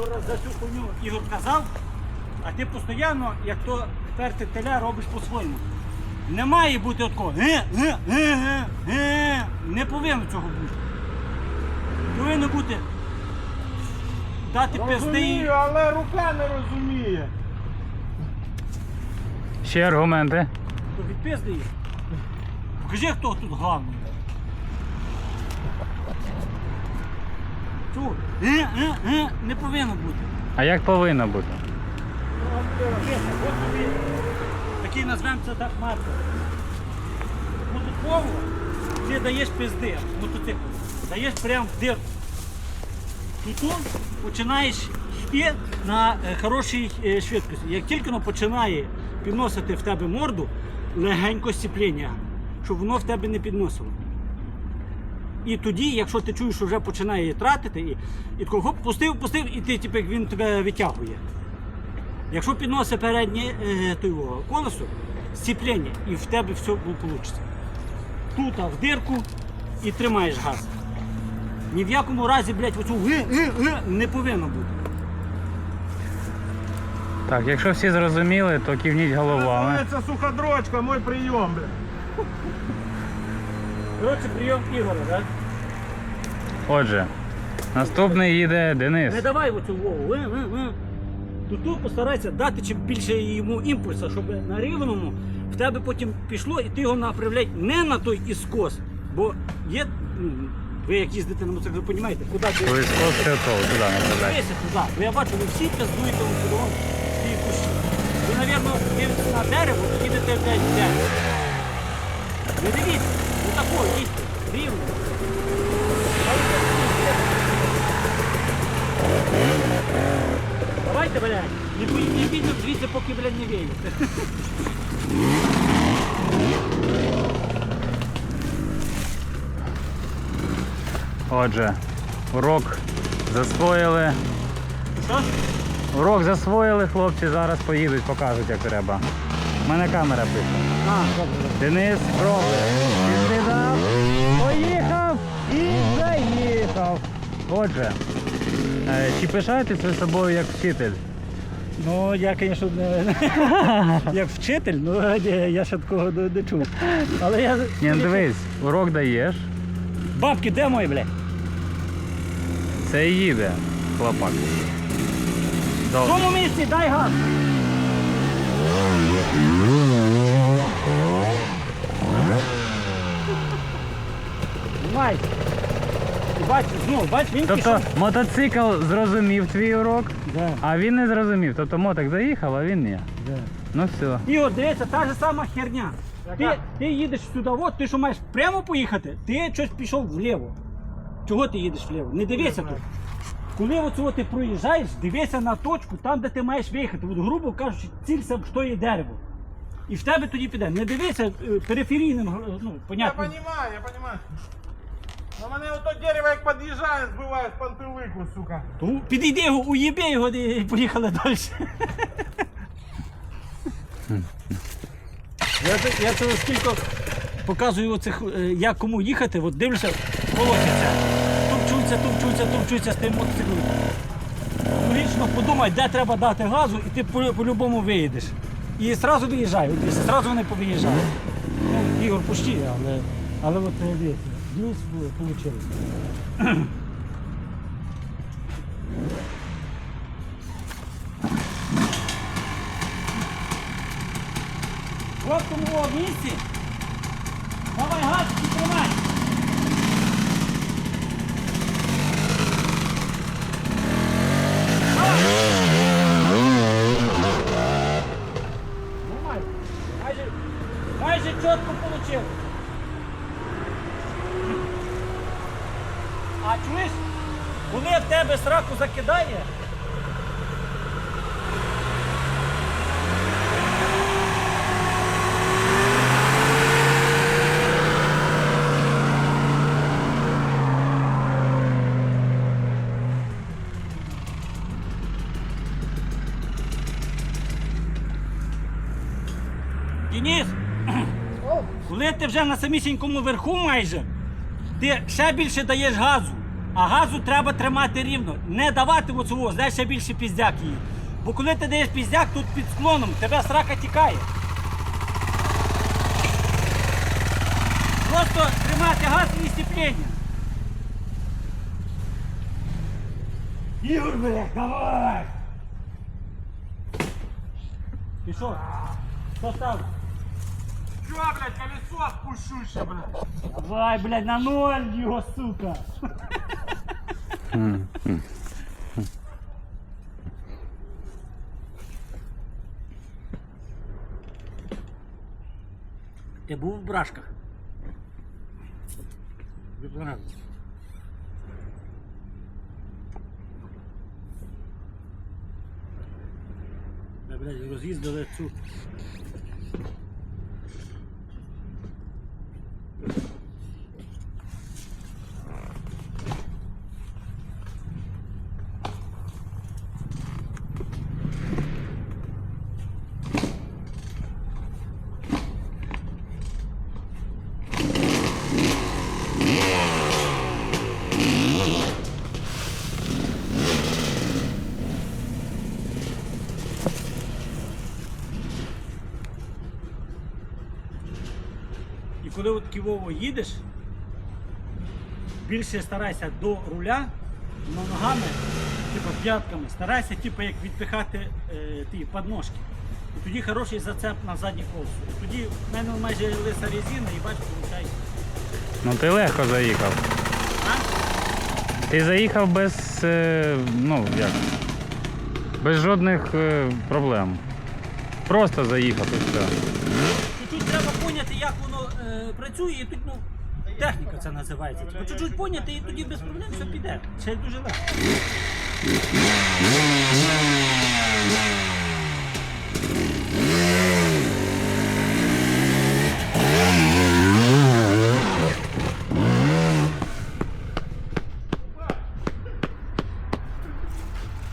Разів за цю хуйню Ігор казав, а ти постійно, як то перти теля, робиш по-своєму. Не має бути такого. Е, е, е, е, е. Не повинно цього бути. Повинно бути дати пизди. Розумію, але рука не розуміє. Ще аргументи. То відпизди їх. Покажи, хто тут головний. Чу? Е, е, е, не повинно бути. А як повинно бути? От тобі такий назвемо це так маркер. Мотоциклово ти даєш пизди, мотоцикл. Даєш прямо в дирку. Тут починаєш йти на е, хорошій е, швидкості. Як тільки воно починає підносити в тебе морду, легенько сцепління, щоб воно в тебе не підносило. І тоді, якщо ти чуєш, що вже починає її тратити, і, і тако, хоп, пустив, пустив, і ти, типу, він тебе витягує. Якщо підносить переднє е, то його, колесо, сцеплення, і в тебе все вийде. Тут а, в дирку і тримаєш газ. Ні в якому разі, блядь, оцю ги, ги, ги не повинно бути. Так, якщо всі зрозуміли, то кивніть головами. Це суходрочка, мой прийом, бля. Коротше, прийом Ігора, так? Отже, наступний їде Денис. Не давай оцю вову. Е, е, е. Тут постарайся дати чим більше йому імпульсу, щоб на рівному в тебе потім пішло і ти його направляй не на той іскос. Бо є. ну, Ви як їздите на мотоциклі, ви розумієте, куди ти Коли скос готов, туди направляй. туди. Бо я бачу, ви всі пиздуєте у кудом ті кущі. Ви, мабуть, дивитесь на дерево, їдете в десь дерево. Не дивіться, ну тако, їдьте, рівно. Давайте, блядь, не підемо звідси, поки, блядь, не вієте. Отже, урок засвоїли. Що? Урок засвоїли, хлопці, зараз поїдуть, покажуть, як треба. У мене камера пише. А, добре. Денис пробує. Відкидав, поїхав і заїхав. Отже, е, чи пишаєтесь ви собою як вчитель? Ну, я, звісно, не як вчитель, ну я ще такого не, не чув. Але я. Ні, ну дивись, урок даєш, Бабки, де мої, блядь? це і їде, хлопак. В тому місці дай газ. Май. Бач, знову, бач, він Тобто пішов. мотоцикл зрозумів твій урок, Да, а він не зрозумів. Тобто мотик заїхав, а він ні. да. Ну все. І от дивіться, та ж сама херня. Ти, ти їдеш сюди, от, ти що маєш прямо поїхати, ти щось пішов вліво. Чого ти їдеш вліво? Не дивися тут. Коли оцього ти проїжджаєш, дивися на точку, там, де ти маєш виїхати. От, грубо кажучи, цілься, що є дерево. І в тебе тоді піде. Не дивися е, периферійним, е, ну, Я понятно. понимаю, я понимаю. На мене ото дерево як під'їжджає, збиває з пантелику, сука. То підійди його, його і поїхали далі. Я, це- я це скільки показую оцих, е, як кому їхати, от дивлюся, колосяться. Тупчуться, тупчуться, тупчуться з тим мотоциклом. Логічно подумай, де треба дати газу, і ти по- по-любому виїдеш. І одразу виїжджай, одразу вони повиїжджають. Ну, Ігор пущі, але, але от е, дивіться, дивіться, вийшло. Вот тому місці. Давай газ тримай. Нормально. Майже, майже чітко вийшло. А чуєш, коли в тебе сраку закидає, Денис, коли ти вже на самісінькому верху майже, ти ще більше даєш газу. А газу треба тримати рівно. Не давати оцього, знаєш, ще більше піздяк її. Бо коли ти даєш піздяк, тут під склоном, тебе срака тікає. Просто тримати газ і сцеплення. Ігор, блядь, давай! Пішов. Що став? Чё, блядь, колесо отпущу ще, блядь. Давай, блядь, на ноль його, сука. Ти був в брашках? Роз'їздили цю. Коли от ківово їдеш, більше старайся до руля, но ногами, типу п'ятками, старайся типу, як відпихати е, ті подножки. І тоді хороший зацеп на заднє колесо. І тоді в мене майже лиса резина і бачиш, виходить. Ну ти легко заїхав. А? Ти заїхав без. е, ну як? Без жодних е, проблем. Просто заїхав і все. Поняти, як воно е, працює, і тут, ну, техніка це називається. Типу, чуть-чуть поняти, і тоді без проблем все піде. Й дуже легко.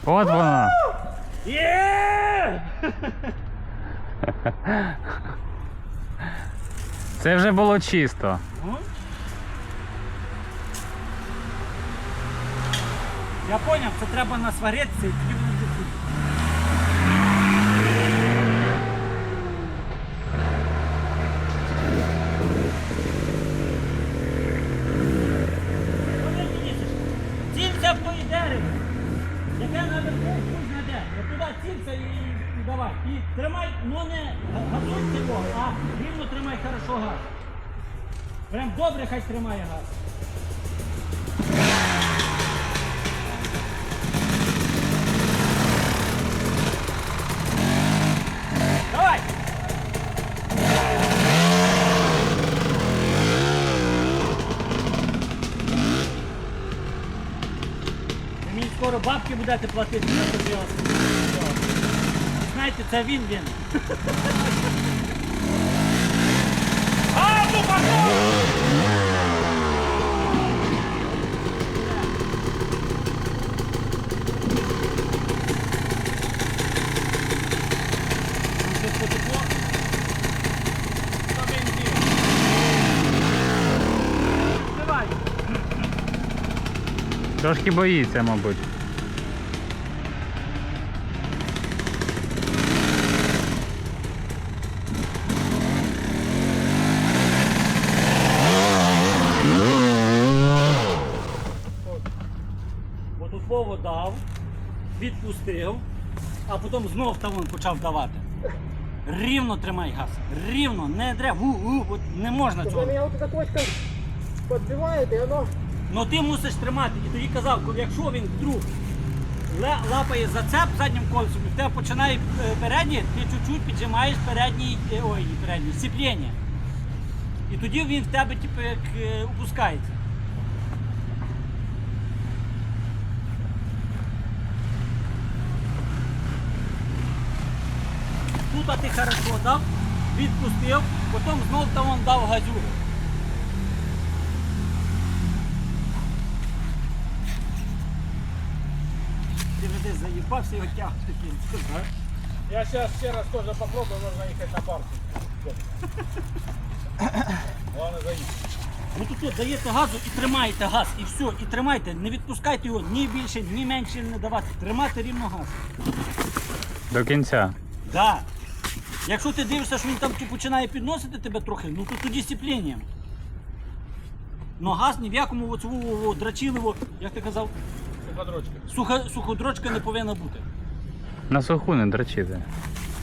От вона. Є! Це вже було чисто. Я поняв, це треба насваритися і тоді буде їдеш? Цілься в твої дерево. Яке наверху, пусть наде. От туди цілься і давай. І тримай, ну не газуй цього, а рівно тримай хорошо газ. Прям добре хай тримає газ. Давай! Мені скоро бабки будете платити за це діло. Знаєте, це він він. Газу. Трошки боїться, мабуть. Відпустив, а потім знов там він почав давати. Рівно тримай газ. Рівно, не от не можна цього. меня вот эта точка подбивает, и оно... Ну ти мусиш тримати. І тоді казав, якщо він вдруг лапає зацеп заднім колесом, і в тебе починає е, переднє, ти чуть-чуть піджимаєш передній, е, ой, передній, сцепління. І тоді він в тебе типу, як е, опускається. Тут а ти хорошо дав, відпустив, потім знов там он дав газюру. Ти вже десь заїбався його тягти кінцем. Я сейчас ще раз тоже попробую, можно ехать на парку. Главное заехать. Ви тут от даєте газу і тримаєте газ, і все, і тримайте, не відпускайте його ні більше, ні менше не давати. Тримати рівно газ. До кінця. Да. Якщо ти дивишся, що він там типу, починає підносити тебе трохи, ну то тоді сцеплінням. Ну газ ні в якому оцього драчілово, як ти казав, Суходрочка. суха, суходрочка не повинна бути. На суху не дрочити.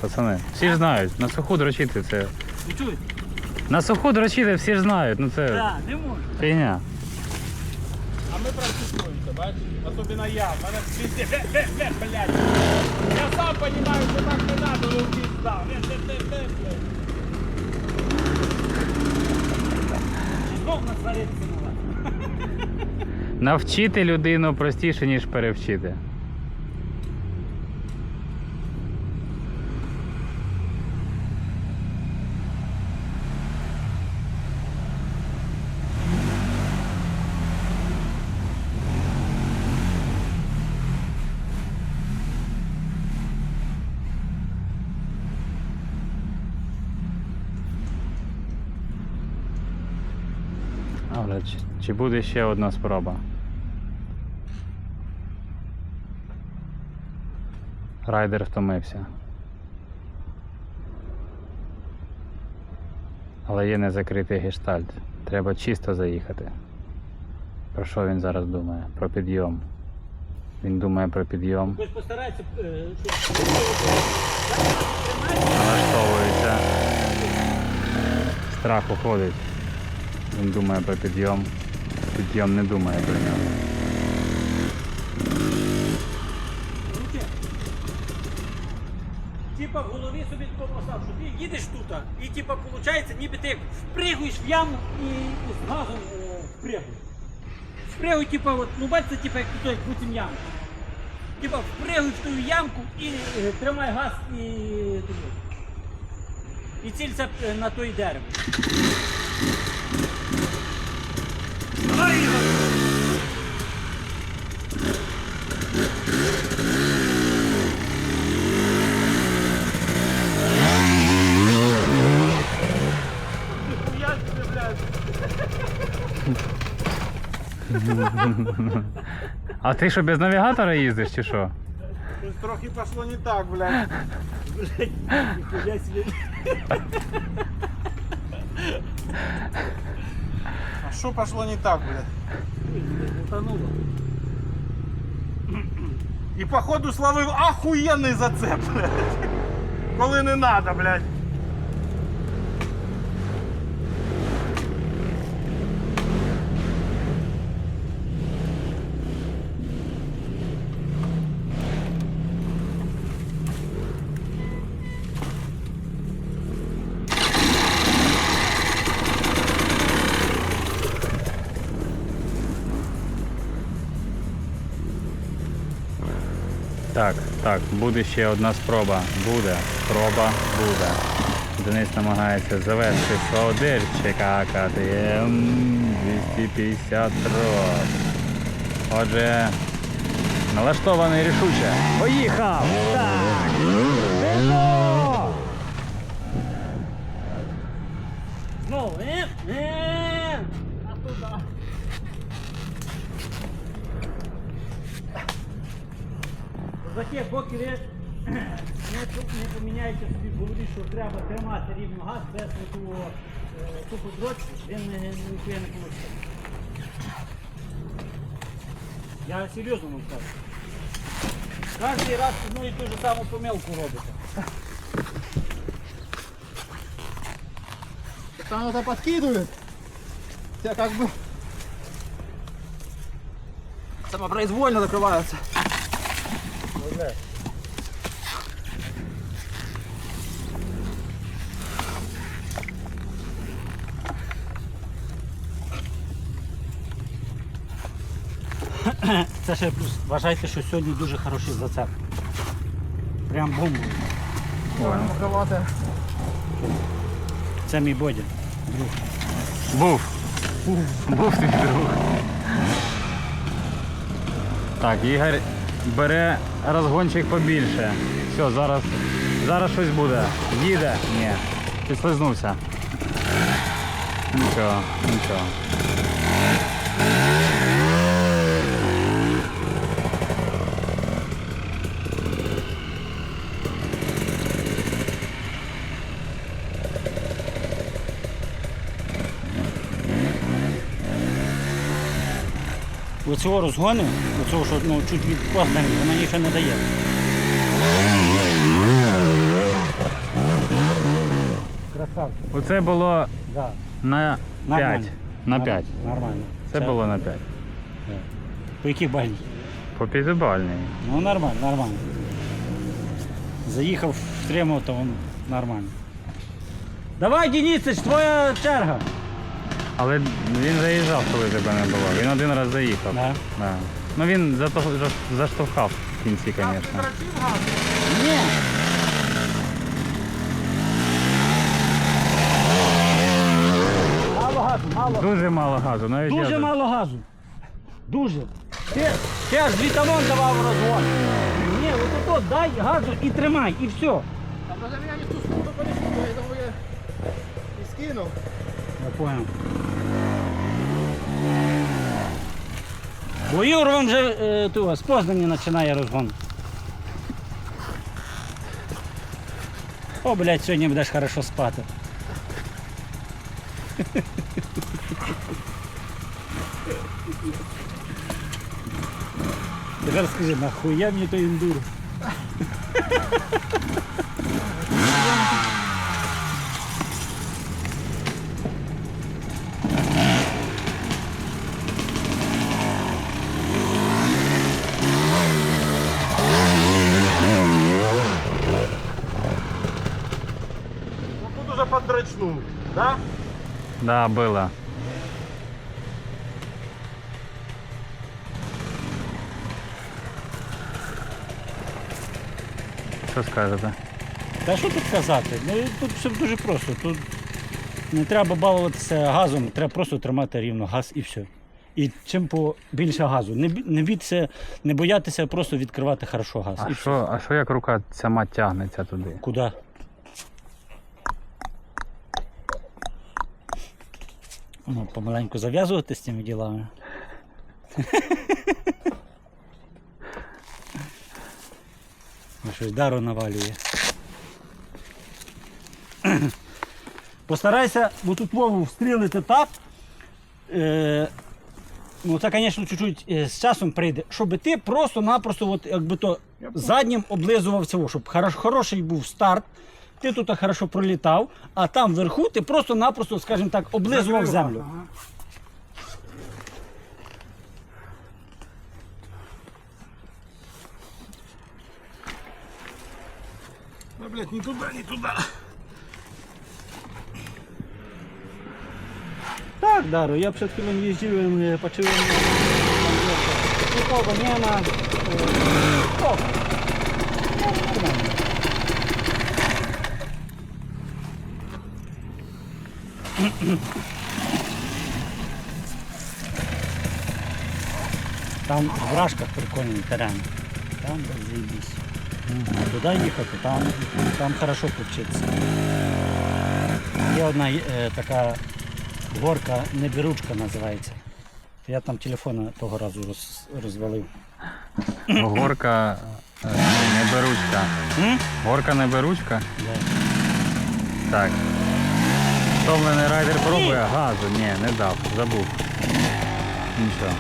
Пацани. Всі ж знають, на суху дрочити це. Ви чуєте? На суху дрочити всі ж знають, ну це Так, не можна. фігня. Ми практикуємося, бачиш? Особливо я. Мене везде, бе, бе, бе, блядь. Я сам розумію, що так не треба, але в пізда. Бе, бе, бе, бе, блядь. Знов на на вас. Навчити людину простіше, ніж перевчити. Але чи, чи буде ще одна спроба? Райдер втомився. Але є незакритий гештальт. Треба чисто заїхати. Про що він зараз думає? Про підйом. Він думає про підйом, е, налаштовується. Страх уходить. Він думає про підйом. Підйом не думає про нього. Типа в голові собі тако постав, що ти їдеш тут, і типа виходить, ніби ти впригуєш в яму і, з газом е, впригуєш. Впригуй, типа, от, ну бачите, типа, як той, потім яму. Типа впригуй в ту ямку і е, тримай газ і. І цілься е, на той дерево. А ти що без навігатора їздиш чи що? Щось трохи пошло не так, блядь. Блядь, ніхуя. А що пошло не так, блядь? І походу словив ахуєнний зацеп, блядь. Коли не надо, блядь. Так, так, буде ще одна спроба. Буде. Спроба буде. Денис намагається завести свого дельчика КТМ 250 рот. Отже, налаштований рішуче. Поїхав! Так! Знову? Е? Таке, поки ви не, не поміняєте собі в голові, що треба тримати рівно газ без такого тупу дрочки, він не, ніхуя не получить. Я серйозно вам кажу. Кожен раз одну і ту ж саму помилку робите. Там это подкидывает. Тебя как бы самопроизвольно закрываются. Це ще плюс. Вважайте, що сьогодні дуже хороший зацеп. Прям бомба. Маховатая. Це мій бодя. Був. Був твій друг. Так, Ігор бере розгончик побільше. Все, зараз, зараз щось буде. Їде? Ні. Підслизнувся. Нічого, нічого. Оцього розгону, оцього, що ну, чуть від погнання, вона нічого не дає. Красавчик, Оце було да. на 5. Нормально. На 5. Нормально. Це було на 5. По яких бальній? По п'ятибальній. Ну нормально, нормально. Заїхав, втримав, то він нормально. Давай, Денисич, твоя черга. Але він заїжджав, коли тебе не було. Він один раз заїхав. Да. Да. Ну він зато- за- заштовхав в кінці, звісно. Ні. Мало газу, мало. Дуже мало газу. Навіть Дуже я... мало газу. Дуже. Ти, ти аж двітамон давав розгон. Ні, от ото дай газу і тримай, і все. А може я не ту сторону полечу, я того я і скинув. Я понял. Бо Ігор вам вже е, того, з Познані починає розгон. О, блядь, сьогодні будеш хорошо спати. Тепер скажи, нахуя мені той ендуро? Ну тут уже подрочнув. Да? Да, було. Що скажете? Та що тут казати? Ну, тут все дуже просто. Тут не треба балуватися газом, треба просто тримати рівно газ і все. І чим побільше газу. Не, не, бійтеся, не боятися просто відкривати хорошо газ. А і що, а що як рука сама тягнеться туди? Куди? Ну, помаленьку зав'язувати з цими ділами. Щось дару навалює. Постарайся, бо тут Вову встрілити так. Е, ну, це, звісно, чуть-чуть е, з часом прийде, щоб ти просто-напросто, от, якби то заднім облизував цього, щоб хороший був старт. Ти тут хорошо пролітав, а там вверху ти просто-напросто, скажімо так, облизував землю. Ну, блядь, не туда, не туда. Tak, Daru, ja przed chwilą jeździłem, e, patrzyłem. Nikogo nie ma. e. Там в Рашках прикольний терен. Там. А туди їхати, там, там хорошо повчитися. Є одна е, така горка неберучка називається. Я там телефона того разу роз, розвалив. Горка е, не. М? Горка не беручка? Да. Так. Втомлений райдер пробує газу. Ні, не дав, забув. Нічого.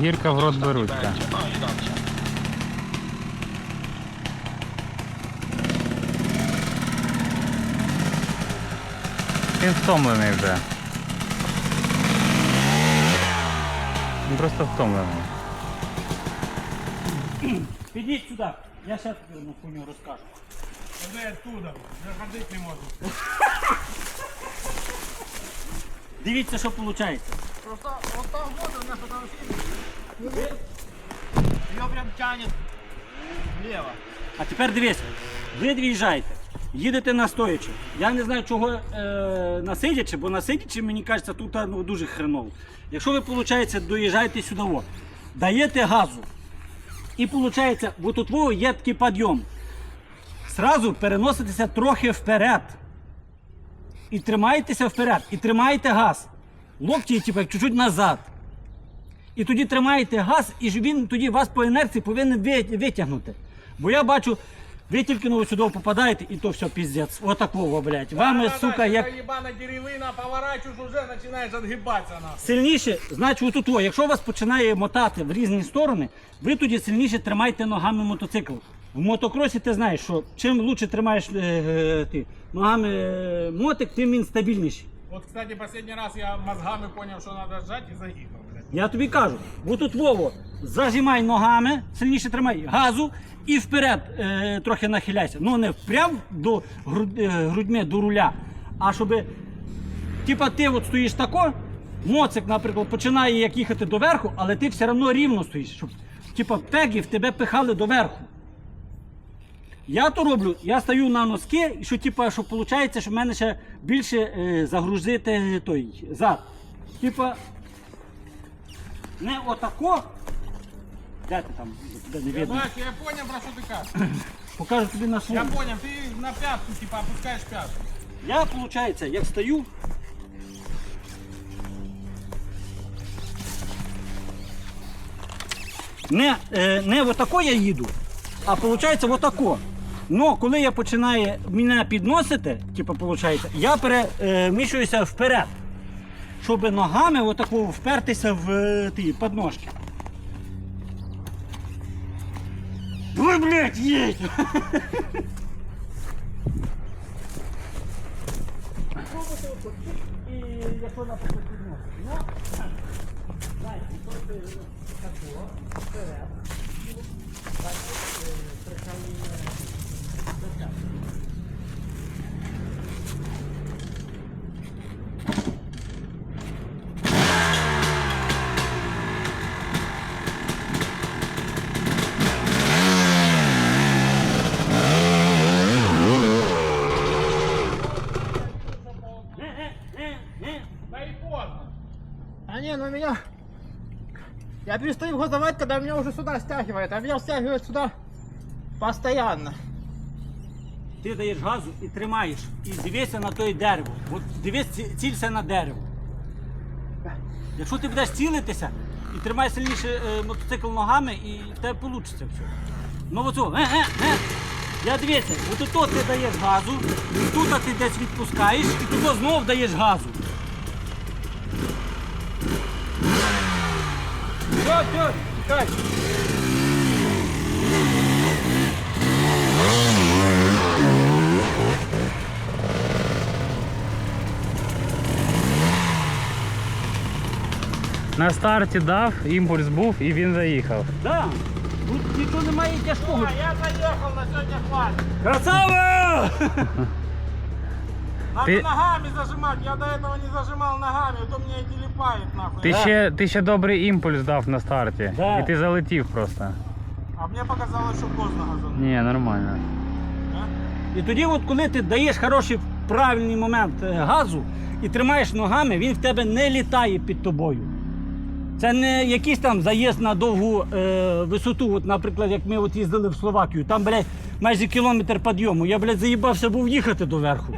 Гірка в рот беручка. Він втомлений вже. Він просто втомлений. Підіть сюди, я зараз тобі одну хуйню розкажу. Іди оттуда, я ходити не можу. Дивіться, що виходить. Просто вот там вот у нас там скинув. Його прям тянет влево. А тепер дивись, ви від'їжджаєте, їдете на стоячи. Я не знаю, чого е, на сидячи, бо на сидячи, мені кажеться, тут ну, дуже хреново. Якщо ви, виходить, доїжджаєте сюди, о, даєте газу І виходить, от тут є такий підйом. Сразу переноситеся трохи вперед. І тримаєтеся вперед. І тримаєте газ. Локті, типу, чуть-чуть назад. І тоді тримаєте газ, і він тоді вас по інерції повинен витягнути. Бо я бачу, ви тільки ну, сюди попадаєте, і то все піздець. Отакого, блядь. Вами, сука, як. ебана деревина, поворачиваешь, уже начинаешь отгибаться нахуй. Сильніше, значить, отут, о, якщо вас починає мотати в різні сторони, ви тоді сильніше тримайте ногами мотоцикл. В мотокросі ти знаєш, що чим лучше тримаєш е, е, ти, ногами е, мотик, тим він стабільніший. Вот, кстати, последний раз я мозгами понял, что надо сжать и загибал. Я тобі кажу, отут Вово, зажимай ногами, сильніше тримай газу і вперед е, трохи нахиляйся. Ну не прям до е, грудьми до руля, а щоб, типа ти от стоїш тако, моцик, наприклад, починає як їхати доверху, але ти все одно рівно стоїш, щоб типа пеги в тебе пихали доверху. Я то роблю, я стою на носки, що типа, що виходить, що в мене ще більше е, загрузити той зад. Типа, не отако. Де ти там? Де не видно. Бачу, я понял, про что ты кажешь. Покажу тобі на Я понял, ты на пятку, типа, опускаешь пятку. Я, виходить, як стою. Не, е, не отако я їду, а виходить отако. Ну, коли я починаю мене підносити, типу, виходить, я переміщуюся вперед, щоб ногами отако впертися в е, ті подножки. Ой, блядь, їдь! І якщо наприклад підносити. Ну, знаєте, якщо ти тако, вперед, далі прихай затяг. Да и поздно. А не, ну меня... Перестаю газовать, когда меня уже сюда стягивает, а меня стягивает сюда постоянно. Ти даєш газу і тримаєш, і дивися на той дерево. От дивись, цілься на дерево. Якщо ти будеш цілитися і тримай сильніше е, мотоцикл ногами, і в тебе вийде все. Ну оцю, е, е, е. Я дивися, от тут ти даєш газу, тут ти десь відпускаєш, і тут знову даєш газу. Все, все, чекай. На старті дав, імпульс був і він заїхав. Да. Тут нічого немає тяжкого. А я заехал, на сегодня хватит. Красава! Надо Ты- ногами зажимать, я до этого не зажимал ногами, а то меня и телепает нахуй. Ти Да. ще, ти ще добрий імпульс дав на старті. Да. І ти залетів просто. А мне показалось, что поздно газанул. Ні, нормально. Да? І тоді, от коли ти даєш хороший правильний момент е, газу і тримаєш ногами, він в тебе не літає під тобою. Це не якийсь там заїзд на довгу е, висоту. От, наприклад, як ми от їздили в Словакію, там, блядь, майже кілометр підйому. Я, блядь, заїбався був їхати доверху.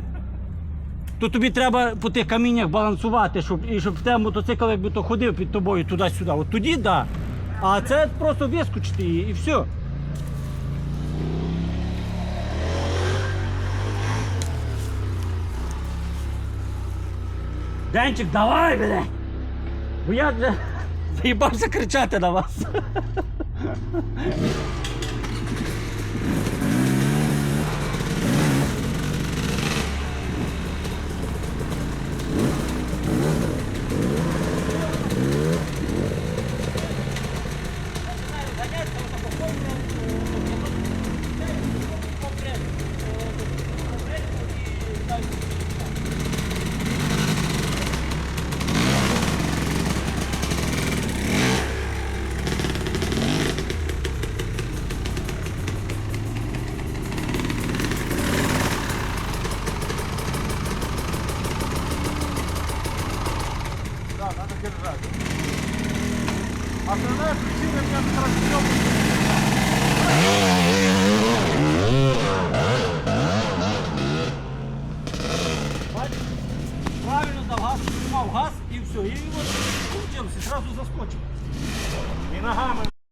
То тобі треба по тих каміннях балансувати, щоб, і щоб тебе мотоцикл якби то ходив під тобою туди-сюди. От тоді так. Да. А це просто вискочити і, і все. Денчик, давай, бля! Бо я вже заїбався кричати на вас.